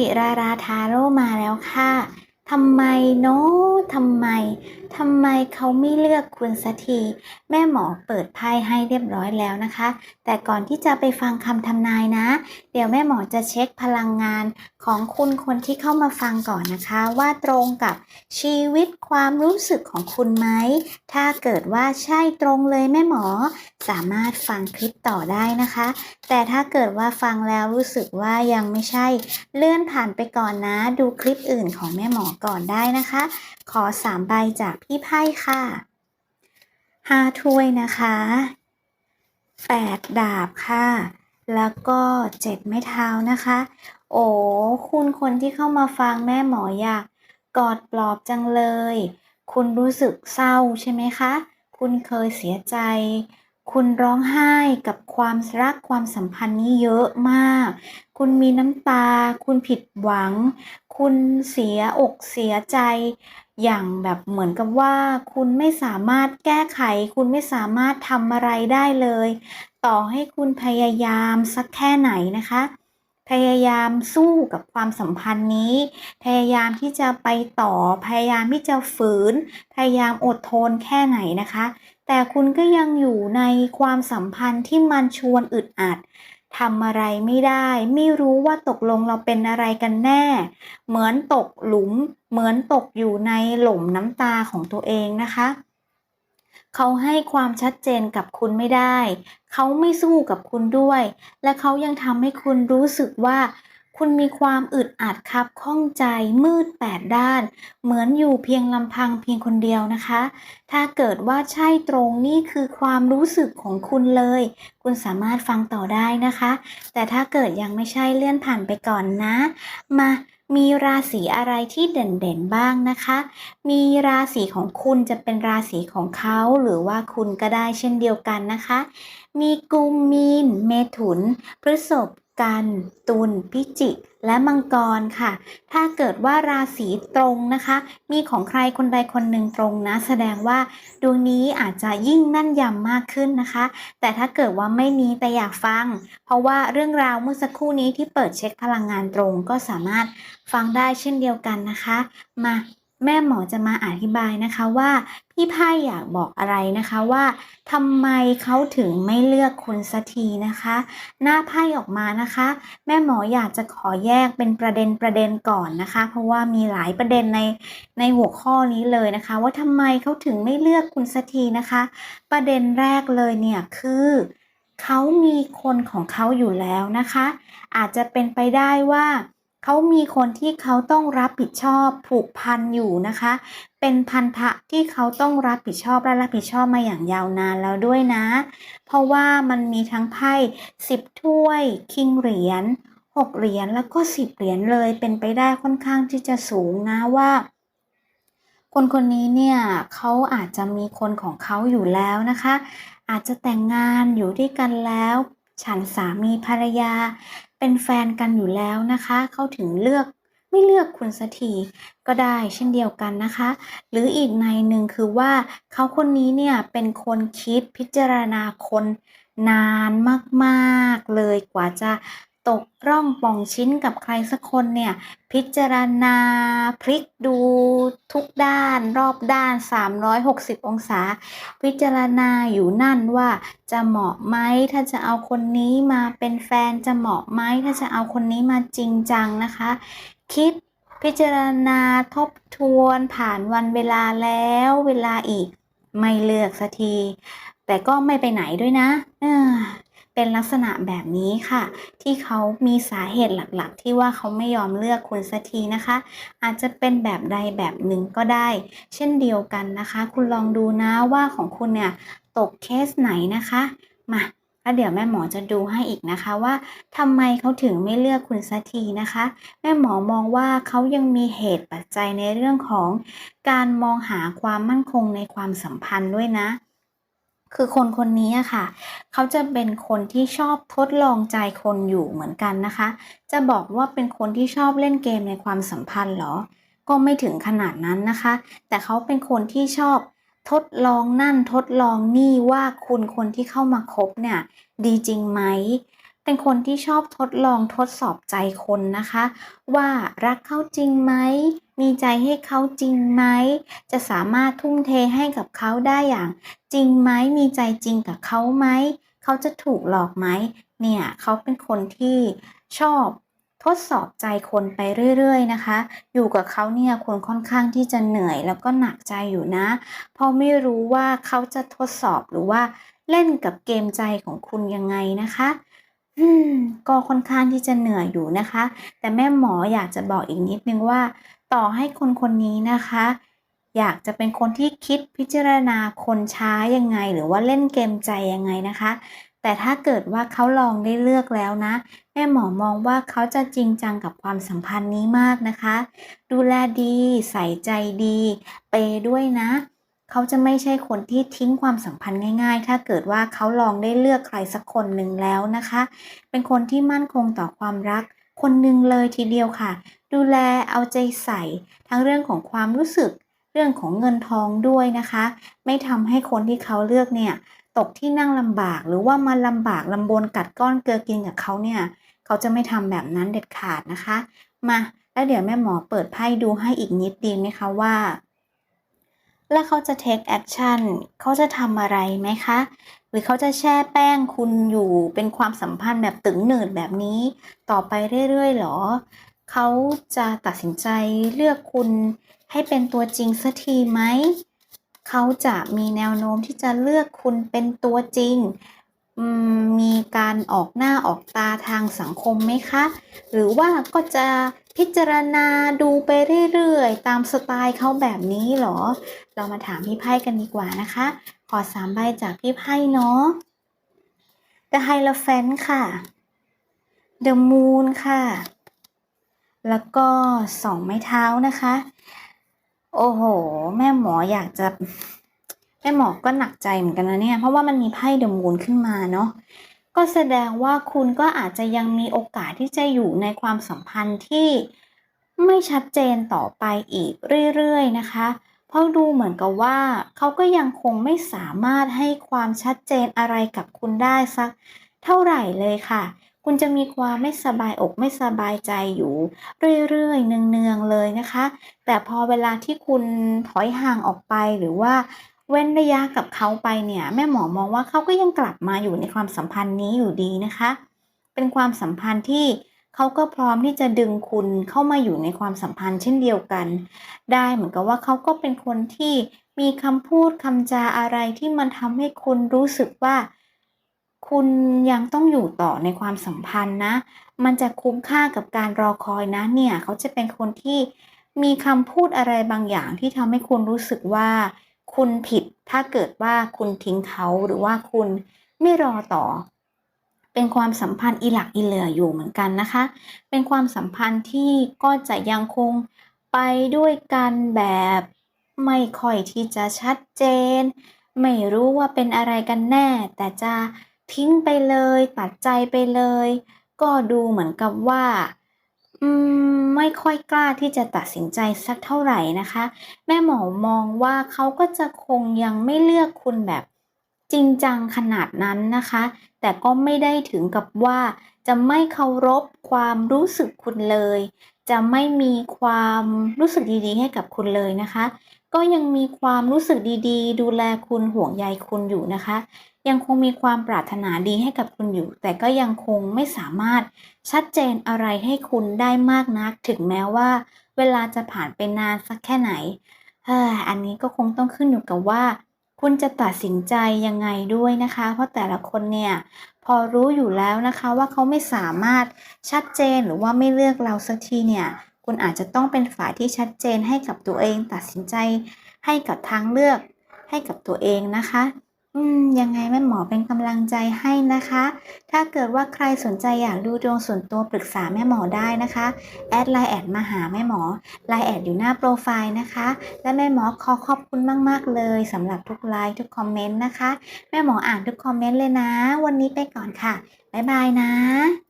สิราราทาโร่มาแล้วค่ะทำไมเนาะทำไม ทำไมเขาไม่เลือกคุณสักที แม่หมอเปิดไพ่ให้เรียบร้อยแล้วนะคะ แต่ก่อนที่จะไปฟังคำทำนายนะ เดี๋ยวแม่หมอจะเช็คพลังงานของคุณคนที่เข้ามาฟังก่อนนะคะ ว่าตรงกับชีวิตความรู้สึกของคุณไหม ถ้าเกิดว่าใช่ตรงเลยแม่หมอ สามารถฟังคลิปต่อได้นะคะ แต่ถ้าเกิดว่าฟังแล้วรู้สึกว่ายังไม่ใช่ เลื่อนผ่านไปก่อนนะ ดูคลิปอื่นของแม่หมอก่อนได้นะคะ ขอสามใบจากพี่ไพ่ค่ะห้าถ้วยนะคะแปดดาบค่ะ แล้วก็เจ็ดไม้เท้านะคะ โอ้คุณคนที่เข้ามาฟังแม่หมออยากกอดปลอบจังเลย คุณรู้สึกเศร้าใช่ไหมคะ คุณเคยเสียใจ คุณร้องไห้กับความรักความสัมพันธ์นี้เยอะมาก คุณมีน้ำตา คุณผิดหวัง คุณเสียอกเสียใจ อย่างแบบเหมือนกับว่า คุณไม่สามารถแก้ไข คุณไม่สามารถทำอะไรได้เลย ต่อให้คุณพยายามสักแค่ไหนนะคะ พยายามสู้กับความสัมพันธ์นี้ พยายามที่จะไปต่อ พยายามที่จะฝืน พยายามอดทนแค่ไหนนะคะ แต่คุณก็ยังอยู่ในความสัมพันธ์ที่มันชวนอึดอัด ทำอะไรไม่ได้ ไม่รู้ว่าตกลงเราเป็นอะไรกันแน่ เหมือนตกหลุม เหมือนตกอยู่ในหล่มน้ำตาของตัวเองนะคะ เขาให้ความชัดเจนกับคุณไม่ได้ เขาไม่สู้กับคุณด้วย และเขายังทำให้คุณรู้สึกว่า คุณมีความอึดอัดครับข้องใจมืดแปดด้าน เหมือนอยู่เพียงลำพังเพียงคนเดียวนะคะ ถ้าเกิดว่าใช่ตรงนี่คือความรู้สึกของคุณเลย คุณสามารถฟังต่อได้นะคะ แต่ถ้าเกิดยังไม่ใช่เลื่อนผ่านไปก่อนนะ มามีราศีอะไรที่เด่นๆบ้างนะคะ มีราศีของคุณจะเป็นราศีของเขาหรือว่าคุณก็ได้เช่นเดียวกันนะคะ มีกุมมีน เมถุน พฤษภ กัน ตุลพิจิก และมังกรค่ะ ถ้าเกิดว่าราศีตรงนะคะ มีของใครคนใดคนหนึ่งตรงนะ แสดงว่าดวงนี้อาจจะยิ่งแน่นยำมากขึ้นนะคะ แต่ถ้าเกิดว่าไม่มีแต่อยากฟัง เพราะว่าเรื่องราวเมื่อสักครู่นี้ที่เปิดเช็คพลังงานตรงก็สามารถฟังได้เช่นเดียวกันนะคะ มา แม่หมอจะมาอธิบายนะคะว่าพี่ไพ่อยากบอกอะไรนะคะว่าทำไมเขาถึงไม่เลือกคุณสักทีนะคะ หน้าไพ่ออกมานะคะ แม่หมออยากจะขอแยกเป็นประเด็นประเด็นก่อนนะคะ เพราะว่ามีหลายประเด็นในในหัวข้อนี้เลยนะคะ ว่าทำไมเขาถึงไม่เลือกคุณสักทีนะคะ ประเด็นแรกเลยเนี่ยคือเขามีคนของเขาอยู่แล้วนะคะ อาจจะเป็นไปได้ว่า เขามีคนที่เขาต้องรับผิดชอบผูกพันอยู่นะคะ เป็นพันธะที่เขาต้องรับผิดชอบและรับผิดชอบมาอย่างยาวนานแล้วด้วยนะ เพราะว่ามันมีทั้งไพ่สิบถ้วย คิงเหรียญหกเหรียญแล้วก็สิบเหรียญเลยเป็นไปได้ค่อนข้างที่จะสูงนะว่าคนคนนี้เนี่ยเขาอาจจะมีคนของเขาอยู่แล้วนะคะ อาจจะแต่งงานอยู่ด้วยกันแล้ว ฉันสามีภรรยา เป็นแฟนกันอยู่แล้วนะคะ เขาถึงเลือกไม่เลือกคุณสักทีก็ได้เช่นเดียวกันนะคะ หรืออีกในหนึ่งคือว่าเขาคนนี้เนี่ยเป็นคนคิดพิจารณาคนนานมาก ๆ เลยกว่าจะ ตกร่องป่องชิ้นกับใครสักคนเนี่ย พิจารณาพลิกดูทุกด้านรอบด้าน 360 องศา พิจารณาอยู่นั่นว่าจะเหมาะไหมถ้าจะเอาคนนี้มาเป็นแฟนจะเหมาะไหมถ้าจะเอาคนนี้มาจริงจังนะคะ คิดพิจารณาทบทวนผ่านวันเวลาแล้วเวลาอีกไม่เลือกสักที แต่ก็ไม่ไปไหนด้วยนะ เป็นลักษณะแบบนี้ค่ะ ที่เขามีสาเหตุหลักๆ ที่ว่าเขาไม่ยอมเลือกคุณสักทีนะคะ อาจจะเป็นแบบใดแบบหนึ่งก็ได้ เช่นเดียวกันนะคะ คุณลองดูนะว่าของคุณเนี่ยตกเคสไหนนะคะมาแล้วเดี๋ยวแม่หมอจะดูให้อีกนะคะว่าทำไมเขาถึงไม่เลือกคุณสักทีนะคะ แม่หมอมองว่าเขายังมีเหตุปัจจัยในเรื่องของ การมองหาความมั่นคงในความสัมพันธ์ด้วยนะ คือคนคนนี้อะค่ะ เขาจะเป็นคนที่ชอบทดลองใจคนอยู่เหมือนกันนะคะ จะบอกว่าเป็นคนที่ชอบเล่นเกมในความสัมพันธ์เหรอ ก็ไม่ถึงขนาดนั้นนะคะ แต่เขาเป็นคนที่ชอบทดลองนั่นทดลองนี่ว่าคุณคนที่เข้ามาคบเนี่ย ดีจริงไหม เป็นคนที่ชอบทดลองทดสอบใจคนนะคะ ว่ารักเขาจริงไหม มีใจให้เขาจริงไหม จะสามารถทุ่มเทให้กับเขาได้อย่าง จริงไหม มีใจจริงกับเขาไหม เขาจะถูกหลอกไหม เนี่ยเขาเป็นคนที่ชอบทดสอบใจคนไปเรื่อยๆนะคะ อยู่กับเขาเนี่ยคนค่อนข้างที่จะเหนื่อยแล้วก็หนักใจอยู่นะ เพราะไม่รู้ว่าเขาจะทดสอบหรือว่าเล่นกับเกมใจของคุณยังไงนะคะก็ค่อนข้างที่จะเหนื่อยอยู่นะคะ แต่แม่หมออยากจะบอกอีกนิดนึงว่า ต่อให้คนคนนี้นะคะ อยากจะเป็นคนที่คิดพิจารณาคนช้ายังไง หรือว่าเล่นเกมใจยังไงนะคะ แต่ถ้าเกิดว่าเขาลองได้เลือกแล้วนะ แม่หมอมองว่าเขาจะจริงจังกับความสัมพันธ์นี้มากนะคะ ดูแลดีใส่ใจดี เปย์ด้วยนะเขาจะไม่ใช่คนที่ทิ้งความสัมพันธ์ง่าย ๆ ถ้าเกิดว่าเขาลองได้เลือกใครสักคนหนึ่งแล้วนะคะ เป็นคนที่มั่นคงต่อความรัก คนหนึ่งเลยทีเดียวค่ะ ดูแลเอาใจใส่ ทั้งเรื่องของความรู้สึก เรื่องของเงินทองด้วยนะคะ ไม่ทำให้คนที่เขาเลือกเนี่ยตกที่นั่งลำบาก หรือว่ามาลำบากลำบนกัดก้อนเกลือกินกับเขาเนี่ยเขาจะไม่ทำแบบนั้นเด็ดขาดนะคะ มาแล้วเดี๋ยวแม่หมอเปิดไพ่ดูให้อีกนิดดีไหมคะว่า แล้วเขาจะ take action เขาจะทำอะไรไหมคะ หรือเขาจะแช่แป้งคุณอยู่เป็นความสัมพันธ์แบบตึงหนืดแบบนี้ ต่อไปเรื่อยๆหรอ เขาจะตัดสินใจเลือกคุณให้เป็นตัวจริงสักทีไหม เขาจะมีแนวโน้มที่จะเลือกคุณเป็นตัวจริง มีการออกหน้าออกตาทางสังคมไหมคะ หรือว่าก็จะพิจารณาดูไปเรื่อยๆ ตามสไตล์เขาแบบนี้หรอ เรามาถามพี่ไพ่กันดีกว่านะคะ ขอสามใบจากพี่ไพ่เนาะ The Hierophant ค่ะ The Moon ค่ะ แล้วก็สองไม้เท้านะคะ โอ้โห แม่หมออยากจะ แม่หมอก็หนักใจเหมือนกันนะเนี่ย เพราะว่ามันมีไพ่เดอะมูนขึ้นมาเนาะ ก็แสดงว่าคุณก็อาจจะยังมีโอกาสที่จะอยู่ในความสัมพันธ์ที่ไม่ชัดเจนต่อไปอีกเรื่อยๆนะคะ เพราะดูเหมือนกับว่าเขาก็ยังคงไม่สามารถให้ความชัดเจนอะไรกับคุณได้สักเท่าไหร่เลยค่ะ คุณจะมีความไม่สบายอกไม่สบายใจอยู่ เรื่อยๆ เนืองๆ เลยนะคะ แต่พอเวลาที่คุณถอยห่างออกไปหรือว่าเว้นระยะกับเขาไปเนี่ย แม่หมอมองว่าเขาก็ยังกลับมาอยู่ในความสัมพันธ์นี้อยู่ดีนะคะ เป็นความสัมพันธ์ที่เขาก็พร้อมที่จะดึงคุณเข้ามาอยู่ในความสัมพันธ์เช่นเดียวกัน ได้เหมือนกับว่าเขาก็เป็นคนที่มีคำพูดคำจาอะไรที่มันทำให้คุณรู้สึกว่า คุณยังต้องอยู่ต่อในความสัมพันธ์นะ มันจะคุ้มค่ากับการรอคอยนะเนี่ย เขาจะเป็นคนที่มีคำพูดอะไรบางอย่างที่ทำให้คุณรู้สึกว่า คุณผิดถ้าเกิดว่าคุณทิ้งเขาหรือว่าคุณไม่รอต่อ เป็นความสัมพันธ์อีหลักอีเหลืออยู่เหมือนกันนะคะ เป็นความสัมพันธ์ที่ก็จะยังคงไปด้วยกันแบบไม่ค่อยที่จะชัดเจน ไม่รู้ว่าเป็นอะไรกันแน่ แต่จะ ทิ้งไปเลยตัดใจไปเลย ก็ดูเหมือนกับว่าอืมไม่ค่อยกล้าที่จะตัดสินใจสักเท่าไหร่นะคะ แม่หมอมองว่าเขาก็จะคงยังไม่เลือกคุณแบบจริงจังขนาดนั้นนะคะ แต่ก็ไม่ได้ถึงกับว่าจะไม่เคารพความรู้สึกคุณเลย จะไม่มีความรู้สึกดีๆ ให้กับคุณเลยนะคะ ก็ยังมีความรู้สึกดีๆ ดูแลคุณห่วงใยคุณอยู่นะคะ ยังคงมีความปรารถนาดีให้กับคุณอยู่ แต่ก็ยังคงไม่สามารถชัดเจนอะไรให้คุณได้มากนัก ถึงแม้ว่า เวลาจะผ่านไปนานสักแค่ไหนเฮ้ออันนี้ก็คงต้องขึ้นอยู่กับว่า คุณจะตัดสินใจยังไงด้วยนะคะ เพราะแต่ละคนเนี่ยพอรู้อยู่แล้วนะคะว่าเขาไม่สามารถชัดเจนหรือว่าไม่เลือกเราสักทีเนี่ยคุณอาจจะต้องเป็นฝ่ายที่ชัดเจนให้กับตัวเอง ตัดสินใจให้กับทางเลือกให้กับตัวเองนะคะ อืม ยังไงแม่หมอเป็นกำลังใจให้นะคะ ถ้าเกิดว่าใครสนใจอยากดูดวงส่วนตัวปรึกษาแม่หมอได้นะคะ แอดไลน์แอดมาหาแม่หมอ ไลน์แอดอยู่หน้าโปรไฟล์นะคะ และแม่หมอขอขอบคุณมาก ๆ เลยสำหรับทุกไลค์ทุกคอมเมนต์นะคะ แม่หมออ่านทุกคอมเมนต์เลยนะ วันนี้ไปก่อนค่ะ บ๊ายบายนะ